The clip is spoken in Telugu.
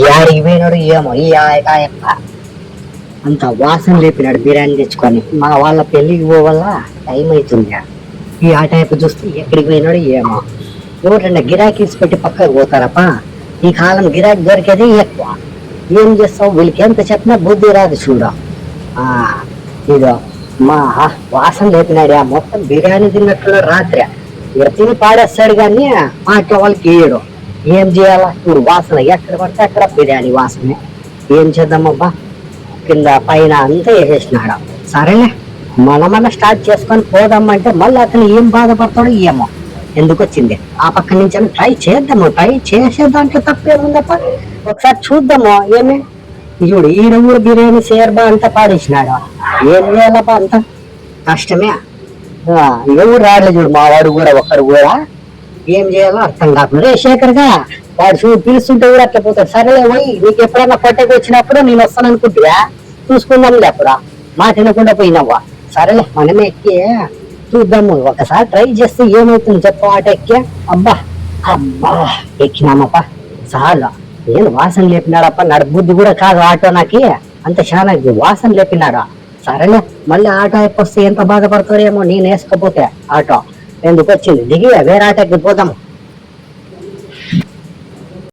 యాడికి పోయినాడు ఏమో ఈ ఆయప్ప అంత వాసన లేపినాడు బిర్యానీ తెచ్చుకొని. మా వాళ్ళ పెళ్ళికి పోవాలా టైం అవుతుంది ఈ ఆ టైప్ చూస్తే ఎక్కడికి పోయినాడు ఏమో. ఎవరంటే గిరాకీస్ పెట్టి పక్కకు పోతారప్ప? ఈ కాలం గిరాకీ దొరికేది ఎక్కువ. ఏం చేస్తావు? వీళ్ళకి ఎంత చెప్పినా బుద్ధి రాదు చూడ. ఆ, ఇదో మా వాసన లేపినాడు ఆ మొత్తం బిర్యానీ తిన్నట్లు రాత్రి. ఇక తిని పాడేస్తాడు కానీ మాట వాళ్ళకి వేయడు ఏం చేయాలా? ఇప్పుడు వాసన ఎక్కడ పడితే అక్కడ బిర్యానీ వాసనే. ఏం చేద్దామబ్బా? కింద పైన అంతా వేసేసినాడు? సరేలే మనమన్న స్టార్ట్ చేసుకొని పోదామంటే మళ్ళీ అతను ఏం బాధపడతాడో ఏమో. ఎందుకు వచ్చింది? ఆ పక్క నుంచి ట్రై చేద్దాము ట్రై చేసే దాంట్లో తప్పేముందప్ప? ఒకసారి చూద్దాము ఏమి? చూడు ఈ ఊరు బిర్యానీ షేర్బా అంతా పాడేసినాడు? ఏం చేయాలబ్బా అంత? కష్టమే. ఎవరు రాలేదు చూడు మా వాడు కూడా ఒకరు కూడా. ఏం చేయాలో అర్థం కాకుండా శేఖర్గా వాడు చూ పిలుస్తుంటే కూడా అట్లా పోతాడు. సరేలే పోయి నీకు ఎప్పుడైనా కొట్టకి వచ్చినప్పుడు నేను వస్తాను అనుకుంటువా చూసుకుందాం లేపురా మాట వినకుండా పోయినావా? సరేలే మనమే ఎక్కి చూద్దాము. ఒకసారి ట్రై చేస్తే ఏమవుతుంది చెప్పు ఆట ఎక్కే. అబ్బా అబ్బా ఎక్కినామప్ప. చాలా. నేను వాసన లేపినాడప్ప నడబుద్ధి కూడా కాదు ఆటో నాకి. అంత చాలా వాసన లేపినాడా? సరేలే మళ్ళీ ఆటో ఎక్కొస్తే ఎంత బాధపడతారేమో నేను వేసుకపోతే ఆటో. ఎందుకు వచ్చింది దిగి వేరే ఆటకి పోదాం